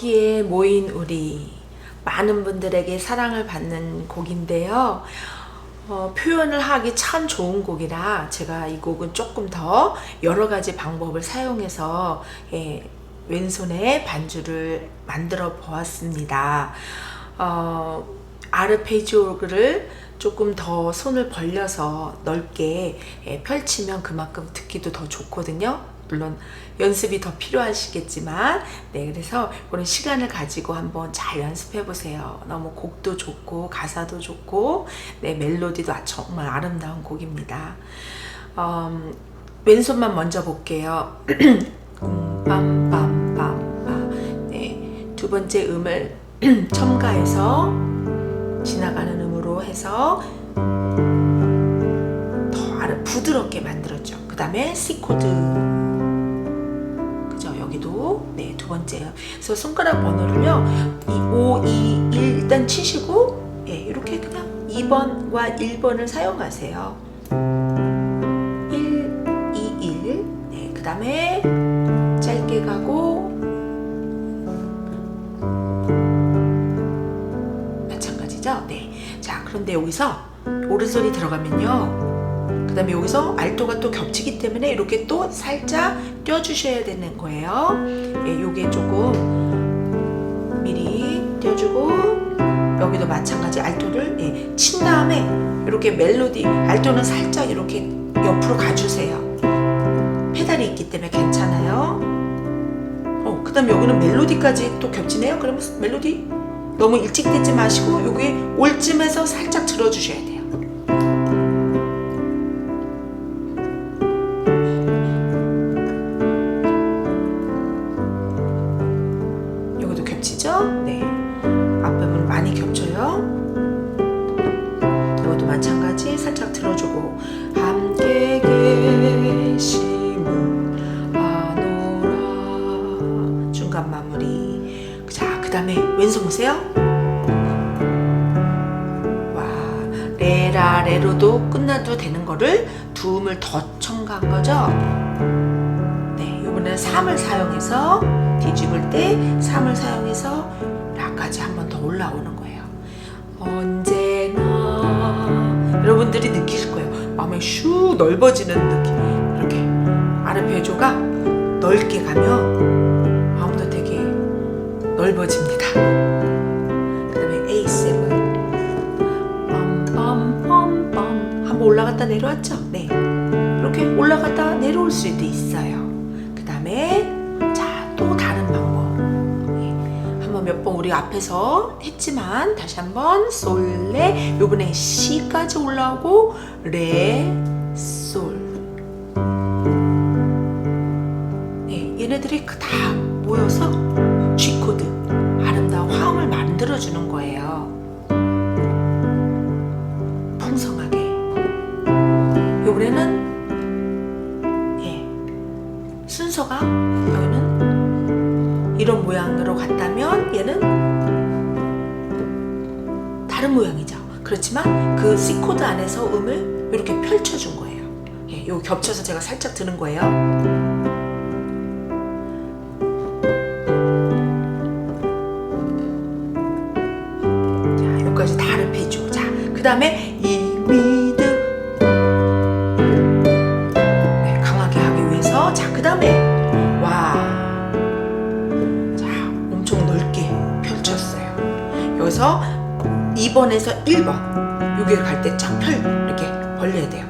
여기에 모인 우리 많은 분들에게 사랑을 받는 곡인데요. 어, 표현을 하기 참 좋은 곡이라 제가 이 곡은 조금 더 여러 가지 방법을 사용해서 예, 왼손에 반주를 만들어 보았습니다. 어, 아르페지오를 조금 더 손을 벌려서 넓게 예, 펼치면 그만큼 듣기도 더 좋거든요. 물론 연습이 더 필요하시겠지만, 네, 그래서 그런 시간을 가지고 한번 잘 연습해 보세요. 너무 곡도 좋고, 가사도 좋고, 네, 멜로디도 아- 정말 아름다운 곡입니다. 음, 왼손만 먼저 볼게요. 네, 두 번째 음을 첨가해서 지나가는 음으로 해서 더 부드럽게 만들었죠. 그 다음에 C 코드. 네, 두 번째. 그래서 손가락 번호를요. 2, 5, 2, 1 일단 치시고 예, 이렇게 그냥 2번과 1번을 사용하세요. 1, 2, 1. 네, 그 다음에 짧게 가고 마찬가지죠? 네. 자, 그런데 여기서 오른손이 들어가면요. 그 다음에 여기서 알토가 또 겹치기 때문에 이렇게 또 살짝 떼어주셔야 되는 거예요. 예, 요게 조금 미리 떼어주고 여기도 마찬가지 알토를 예, 친 다음에 이렇게 멜로디 알토는 살짝 이렇게 옆으로 가주세요. 페달이 있기 때문에 괜찮아요. 어, 그 다음에 여기는 멜로디까지 또 겹치네요. 그러면 멜로디 너무 일찍 듣지 마시고 여기 올쯤에서 살짝 들어주셔야 돼요. 중간 마무리. 자 그 다음에 왼손 보세요. 와 레라 레로도 끝나도 되는 거를 두 음을 더 첨가한 거죠? 네 이번에는 3을 사용해서 뒤집을 때 3을 사용해서 라까지 한 번 더 올라오는 거예요. 언제나 여러분들이 느끼실 거예요. 마음이 슉 넓어지는 느낌. 이렇게 아르페지오가 넓게 가면 넓어집니다. 그 다음에 A7. 빰빰빰빰. 한번 올라갔다 내려왔죠? 네. 이렇게 올라갔다 내려올 수도 있어요. 그 다음에 자 또 다른 방법. 예, 한번 몇 번 우리 앞에서 했지만 다시 한번 솔레 요번에 C까지 올라오고 레, 솔. 네, 얘네들이 그다 모여서 G 코드 그렇지만 그 C 코드 안에서 음을 이렇게 펼쳐준 거예요. 예, 요 겹쳐서 제가 살짝 드는 거예요. 자, 여기까지 다 아르페지오. 자, 그 다음에 2번에서 1번. 여기를 갈때쫙 펼, 이렇게 벌려야 돼요.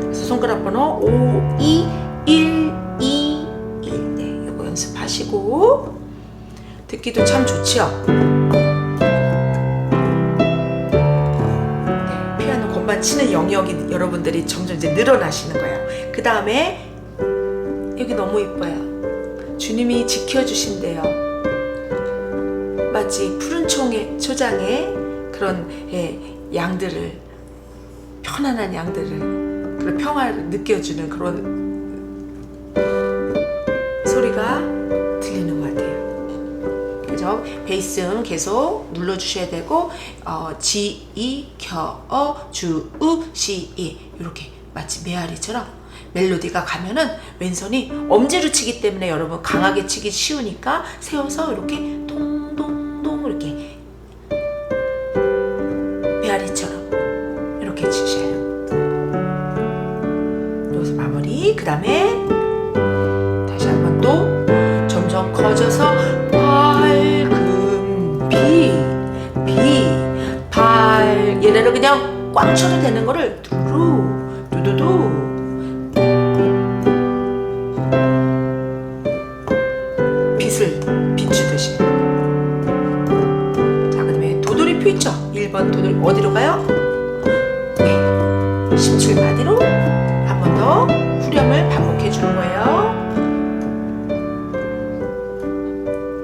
그래서 손가락 번호 5, 2, 1, 2, 1. 네, 이거 연습하시고. 듣기도 참 좋죠? 네, 피아노 건반 치는 영역이 여러분들이 점점 이제 늘어나시는 거예요. 그 다음에 여기 너무 이뻐요. 주님이 지켜주신대요. 마치 푸른 총의 초장에 그런 예, 양들을 편안한 양들을 그런 평화를 느껴주는 그런 소리가 들리는 것 같아요. 그죠? 베이스음 계속 눌러주셔야 되고 어, 지, 이, 겨, 어, 주, 우, 시, 이 이렇게 마치 메아리처럼 멜로디가 가면은 왼손이 엄지로 치기 때문에 여러분 강하게 치기 쉬우니까 세워서 이렇게 발. 얘네를 그냥 꽉 쳐도 되는 거를 두루, 두두두. 빛을 비추듯이. 자, 그 다음에 도돌이표 있죠? 1번 도돌이 어디로 가요? 네. 17마디로 한 번 더 후렴을 반복해 주는 거예요.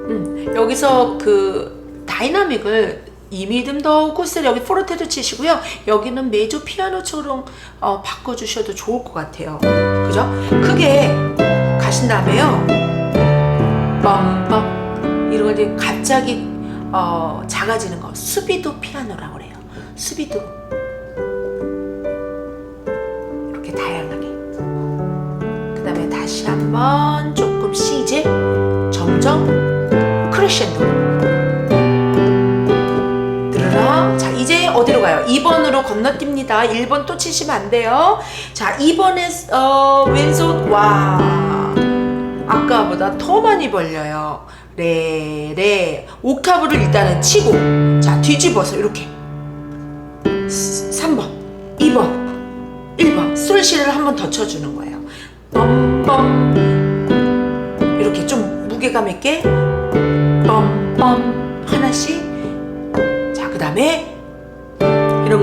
음, 여기서 그 다이나믹을 이미듬 더 코스를 여기 포르테도 치시고요. 여기는 메조 피아노처럼 어, 바꿔주셔도 좋을 것 같아요. 그죠? 크게 가신 다음에요. 빰빰 이런 거 이제 갑자기 어, 작아지는 거 수비도 피아노라고 그래요. 수비도 이렇게 다양하게. 그 다음에 다시 한번 조금씩 이제 점점 크레셴도. 어디로 가요? 2번으로 건너뜁니다. 1번 또 치시면 안 돼요. 자, 2번에, 어, 왼손, 와. 아까보다 더 많이 벌려요. 레, 레. 옥타브를 일단은 치고, 자, 뒤집어서 이렇게. 3번, 2번, 1번. 솔시를 한 번 더 쳐주는 거예요. 뻔뻔. 이렇게 좀 무게감 있게.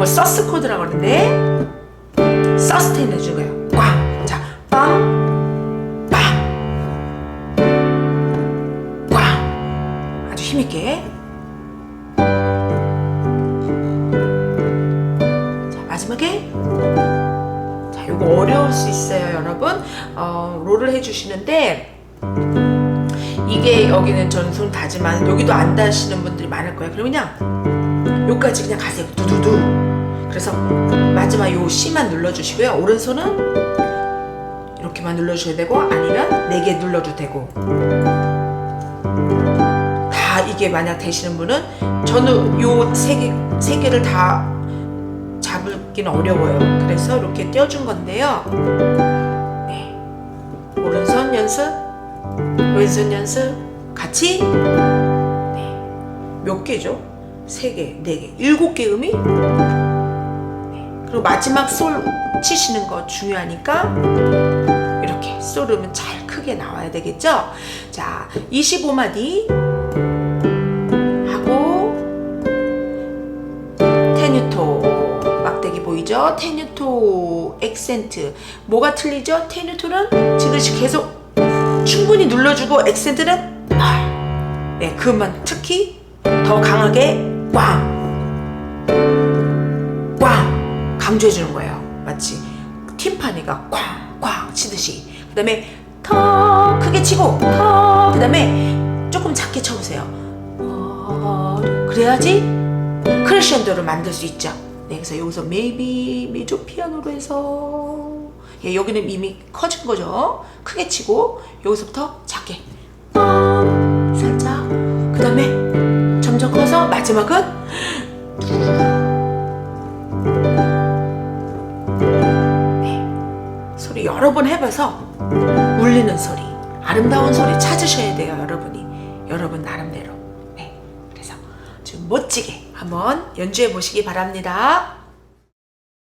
걸 서스 코드라고 그러는데 서스테인 해주는 거예요. 꽝. 자, 빵, 빵, 꽝. 아주 힘있게. 자, 마지막에. 자, 이거 어려울 수 있어요, 여러분. 어, 롤을 해주시는데 이게 여기는 전손 다지만 여기도 안 다시는 분들이 많을 거예요. 그럼 그냥 요까지 그냥 가세요. 두두두. 그래서 마지막 요 C만 눌러주시고요. 오른손은 이렇게만 눌러주셔야 되고 아니면 네개 눌러도 되고 다 이게 만약 되시는 분은 저는 요세개세 개를 다 잡기는 어려워요. 그래서 이렇게 떼어준 건데요. 네. 오른손 연습, 왼손 연습 같이 네. 몇 개죠? 세 개, 네 개, 일곱 개 음이 네. 그리고 마지막 솔 치시는 거 중요하니까 이렇게 솔 음은 잘 크게 나와야 되겠죠? 자, 25마디 하고 테뉴토 막대기 보이죠? 테뉴토 액센트 뭐가 틀리죠? 테뉴토는 지그시 계속 충분히 눌러주고 액센트는 아, 네, 그만 특히 더 강하게 꽝, 강조해 주는 거예요. 마치 팀파니가 꽝꽝 치듯이. 그 다음에 더 크게 치고 더 그 다음에 조금 작게 쳐보세요. 어, 그래야지 크레션도를 만들 수 있죠. 네, 그래서 여기서 maybe 메조 피아노로 해서 예, 여기는 이미 커진 거죠. 크게 치고 여기서부터 작게 뻥 살짝 그 다음에 점점 커서 마지막은 여러 번 해봐서 울리는 소리 아름다운 소리 찾으셔야 돼요 여러분이 여러분 나름대로 네, 그래서 좀 멋지게 한번 연주해 보시기 바랍니다.